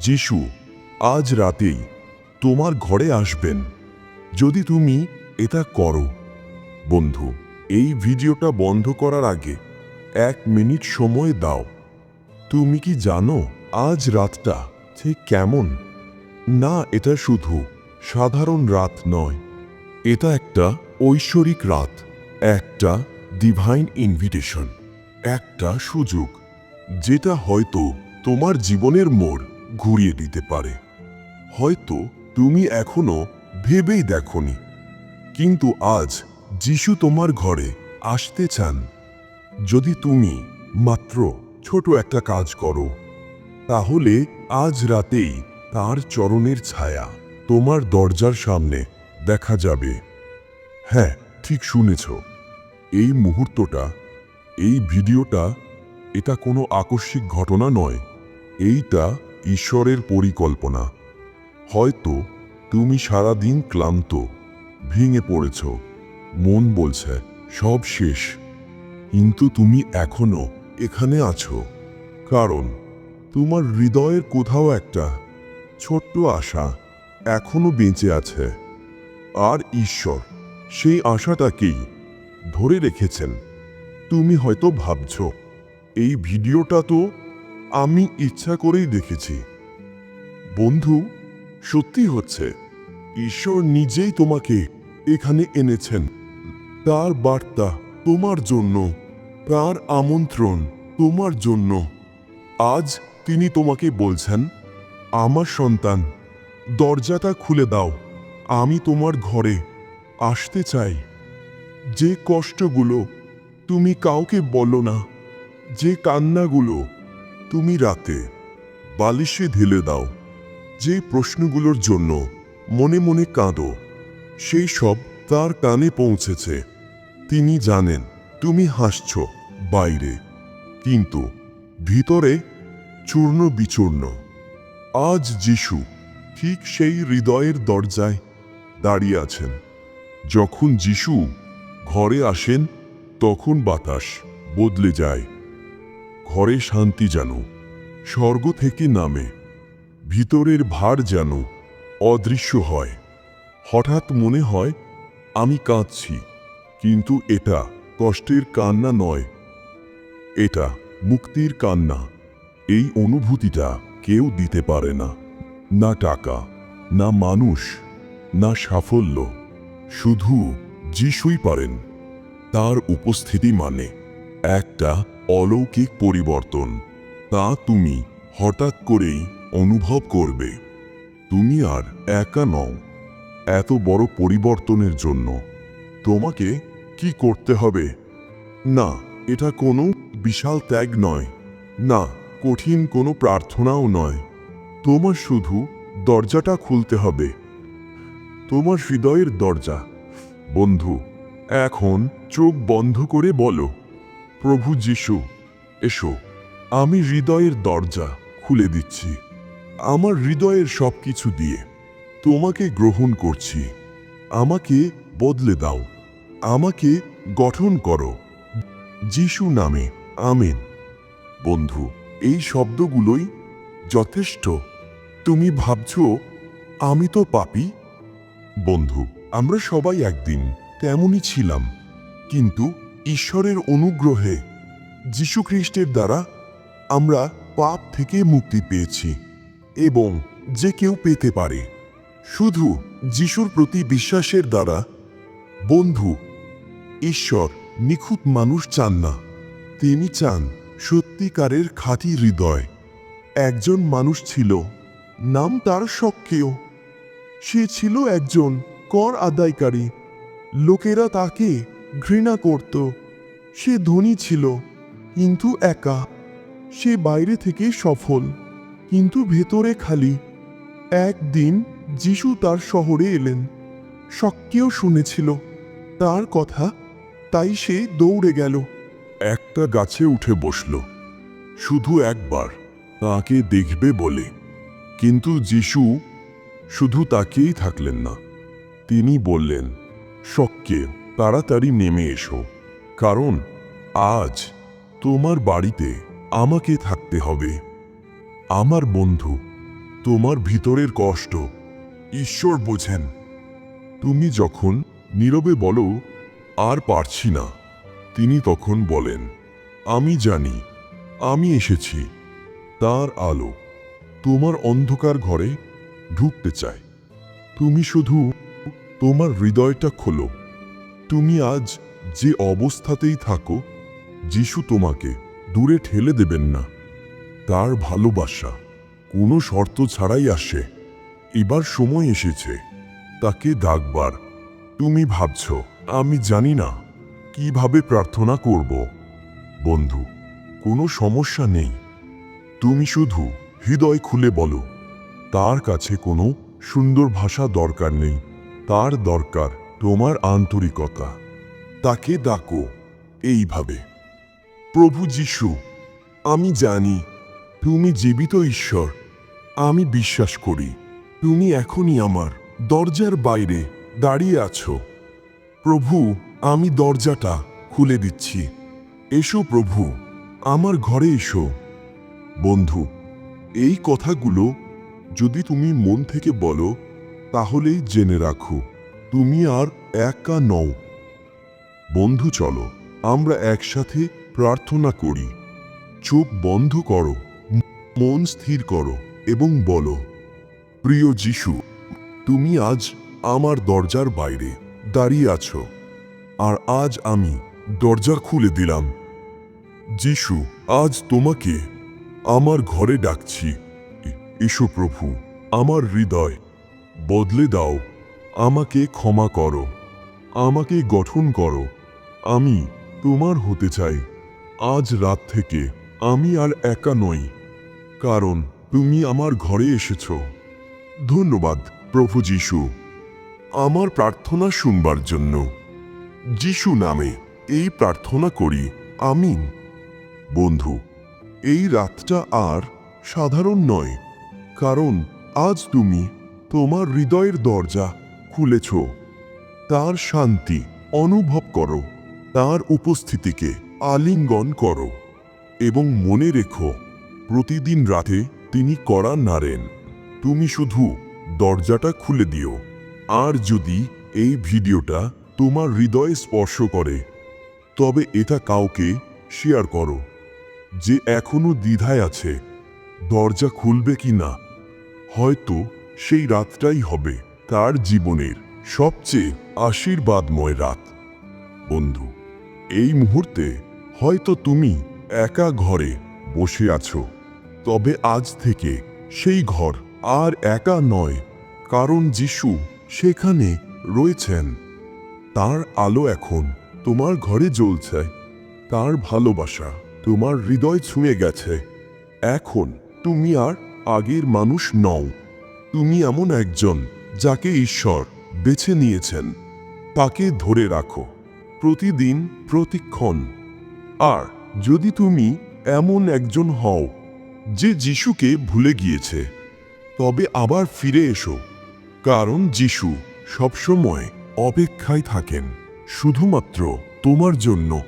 যিশু, আজ রাতেই তোমার ঘরে আসবেন। যদি তুমি এটা করো। বন্ধু, এই ভিডিওটা বন্ধ করার আগে এক মিনিট সময় দাও। তুমি কি জানো আজ রাতটা ঠিক কেমন? না, এটা শুধু সাধারণ রাত নয়। এটা একটা ঐশ্বরিক রাত, একটা ডিভাইন ইনভিটেশন একটা সুযোগ, যেটা হয়তো তোমার জীবনের মোড়। ঘুরিয়ে দিতে পারে। হয়তো তুমি এখনও ভেবেই দেখনি। কিন্তু আজ যিশু তোমার ঘরে আসতে চান। যদি তুমি মাত্র ছোট একটা কাজ করো, তাহলে আজ রাতেই তার চরণের ছায়া তোমার দরজার সামনে দেখা যাবে। হ্যাঁ ঠিক শুনেছ। এই মুহূর্তটা, এই ভিডিওটা এটা কোনো আকস্মিক ঘটনা নয়। এইটা ঈশ্বরের পরিকল্পনা। হয়তো তুমি সারাদিন ক্লান্ত, ভেঙে পড়েছ। মন বলছে, সব শেষ। কিন্তু তুমি এখনও এখানে আছো। কারণ তোমার হৃদয়ের কোথাও একটা ছোট্ট আশা এখনও বেঁচে আছে। আর ঈশ্বর সেই আশাটাকেই ধরে রেখেছেন। তুমি হয়তো ভাবছ, এই ভিডিওটা তো আমি ইচ্ছা করেই দেখেছি। বন্ধু, সত্যি হচ্ছে, ঈশ্বর নিজেই তোমাকে এখানে এনেছেন। তার বার্তা তোমার জন্য, তার আমন্ত্রণ তোমার জন্য। আজ তিনি তোমাকে বলছেন, আমার সন্তান, দরজাটা খুলে দাও, আমি তোমার ঘরে আসতে চাই। যে কষ্টগুলো তুমি কাউকে বলো না, যে কান্নাগুলো তুমি রাতে বালিশে ঢেলে দাও। যে প্রশ্নগুলোর জন্য মনে মনে কাঁদো, সেই সব তার কানে পৌঁছেছে। তিনি জানেন, তুমি হাসছ বাইরে, কিন্তু ভিতরে চূর্ণ বিচূর্ণ। আজ যিশু ঠিক সেই হৃদয়ের দরজায় দাঁড়িয়ে আছেন। যখন যিশু ঘরে আসেন, তখন বাতাস বদলে যায়। ঘরে শান্তি যেন স্বর্গ থেকে নামে, ভিতরের ভার যেন অদৃশ্য হয়। হঠাৎ মনে হয়, আমি কাঁদছি, কিন্তু এটা কষ্টের কান্না নয়। এটা মুক্তির কান্না, এই অনুভূতিটা কেউ দিতে পারে না। না টাকা, না মানুষ, না সাফল্য, শুধু যিশুই পারেন, তার উপস্থিতি মানে একটা অলৌকিক পরিবর্তন, তা তুমি হঠাৎ করেই অনুভব করবে। তুমি আর একা নও। এত বড় পরিবর্তনের জন্য। তোমাকে কি করতে হবে? না, এটা কোনো বিশাল ত্যাগ নয়। না, কঠিন কোনো প্রার্থনাও নয়। তোমার শুধু দরজাটা খুলতে হবে। তোমার হৃদয়ের দরজা। বন্ধু, এখন চোখ বন্ধ করে বলো। প্রভু যিশু, এসো, আমি হৃদয়ের দরজা খুলে দিচ্ছি। আমার হৃদয়ের সব কিছু দিয়ে তোমাকে গ্রহণ করছি। আমাকে বদলে দাও, আমাকে গঠন করো। যিশু নামে, আমেন। বন্ধু, এই শব্দগুলোই যথেষ্ট। তুমি ভাবছ, আমি তো পাপি? বন্ধু, আমরা সবাই একদিন তেমনই ছিলাম, কিন্তু ঈশ্বরের অনুগ্রহে যীশুখ্রিস্টের দ্বারা আমরা পাপ থেকে মুক্তি পেয়েছি এবং যে কেউ পেতে পারে। শুধু যিশুর প্রতি বিশ্বাসের দ্বারা বন্ধু, ঈশ্বর নিখুঁত মানুষ চান না। তিনি চান সত্যিকারের খাঁটি হৃদয়। একজন মানুষ ছিল, নাম তার সক্রিয়। সে ছিল একজন কর আদায়কারী। লোকেরা তাকে ঘৃণা করত। সে ধনী ছিল, কিন্তু একা। সে বাইরে থেকে সফল, কিন্তু ভেতরে খালি। একদিন যিশু তার শহরে এলেন। সক্রিয় শুনেছিল, তার কথা। তাই সে দৌড়ে গেল। একটা গাছে উঠে বসল। শুধু একবার, তাকে দেখবে বলে। কিন্তু যিশু শুধু তাকেই থাকলেন না। তিনি বললেন শক্কে তাড়াতাড়ি নেমে এসো। কারণ আজ তোমার বাড়িতে আমাকে থাকতে হবে। আমার বন্ধু, তোমার ভিতরের কষ্ট, ঈশ্বর বোঝেন। তুমি যখন নীরবে বলো, আর পারছি না, তিনি তখন বলেন, আমি জানি, আমি এসেছি। তার আলো তোমার অন্ধকার ঘরে ঢুকতে চায়। তুমি শুধু তোমার হৃদয়টা খোলো। তুমি আজ যে অবস্থাতেই থাকো, যিশু তোমাকে দূরে ঠেলে দেবেন না। তার ভালোবাসা কোনো শর্ত ছাড়াই আসে। এবার সময় এসেছে, তাকে ডাকবার। তুমি ভাবছ, আমি জানি না কীভাবে প্রার্থনা করব। বন্ধু, কোনো সমস্যা নেই। তুমি শুধু হৃদয় খুলে বলো, তার কাছে কোনো সুন্দর ভাষা দরকার নেই। তার দরকার তোমার আন্তরিকতা। তাকে ডাকো। এইভাবে। প্রভু যিশু, আমি জানি তুমি জীবিত ঈশ্বর। আমি বিশ্বাস করি, তুমি এখনই আমার দরজার বাইরে দাঁড়িয়ে আছো। প্রভু, আমি দরজাটা খুলে দিচ্ছি। এসো প্রভু, আমার ঘরে এসো। বন্ধু, এই কথাগুলো যদি তুমি মন থেকে বলো তাহলেই জেনে রাখো, তুমি আর একা নও। বন্ধু চলো, আমরা একসাথে প্রার্থনা করি। চোখ বন্ধ করো, মন স্থির করো এবং বলো, প্রিয় যিশু, তুমি আজ আমার দরজার বাইরে দাঁড়িয়ে আছো, আর আজ আমি দরজা খুলে দিলাম। যিশু, আজ তোমাকে আমার ঘরে ডাকছি। এসো প্রভু, আমার হৃদয়, বদলে দাও, আমাকে ক্ষমা করো, আমাকে গঠন করো আমি তোমার হতে চাই। আজ রাত থেকে আমি আর একা নই, কারণ তুমি আমার ঘরে এসেছ। ধন্যবাদ, প্রভু যিশু। আমার প্রার্থনা শুনবার জন্য। যিশু নামে এই প্রার্থনা করি, আমিন। বন্ধু, এই রাতটা আর সাধারণ নয়, কারণ আজ তুমি তোমার হৃদয়ের দরজা খুলেছ। তার শান্তি অনুভব করো। তার উপস্থিতিকে আলিঙ্গন করো এবং মনে রেখো, প্রতিদিন রাতে তিনি করা নাড়েন তুমি শুধু দরজাটা খুলে দিও। আর যদি এই ভিডিওটা তোমার হৃদয়ে স্পর্শ করে, তবে এটা কাউকে শেয়ার করো যে এখনও দ্বিধায় আছে, দরজা খুলবে কি না। হয়তো সেই রাতটাই হবে তার জীবনের সবচেয়ে আশীর্বাদময় রাত। বন্ধু এই মুহূর্তে হয়তো তুমি একা ঘরে বসে আছো। তবে আজ থেকে সেই ঘর আর একা নয়, কারণ যিশু সেখানে রয়েছেন। তার আলো এখন তোমার ঘরে জ্বলছে, তার ভালোবাসা তোমার হৃদয় ছুঁয়ে গেছে। এখন তুমি আর আগের মানুষ নও, তুমি এমন একজন যাকে ঈশ্বর বেছে নিয়েছেন, তাকে ধরে রাখো। প্রতিদিন প্রতিক্ষণ। আর যদি তুমি এমন একজন হও যে যিশুকে ভুলে গিয়েছে, তবে আবার ফিরে এসো, কারণ যিশু সবসময় অপেক্ষায় থাকেন, শুধুমাত্র তোমার জন্য।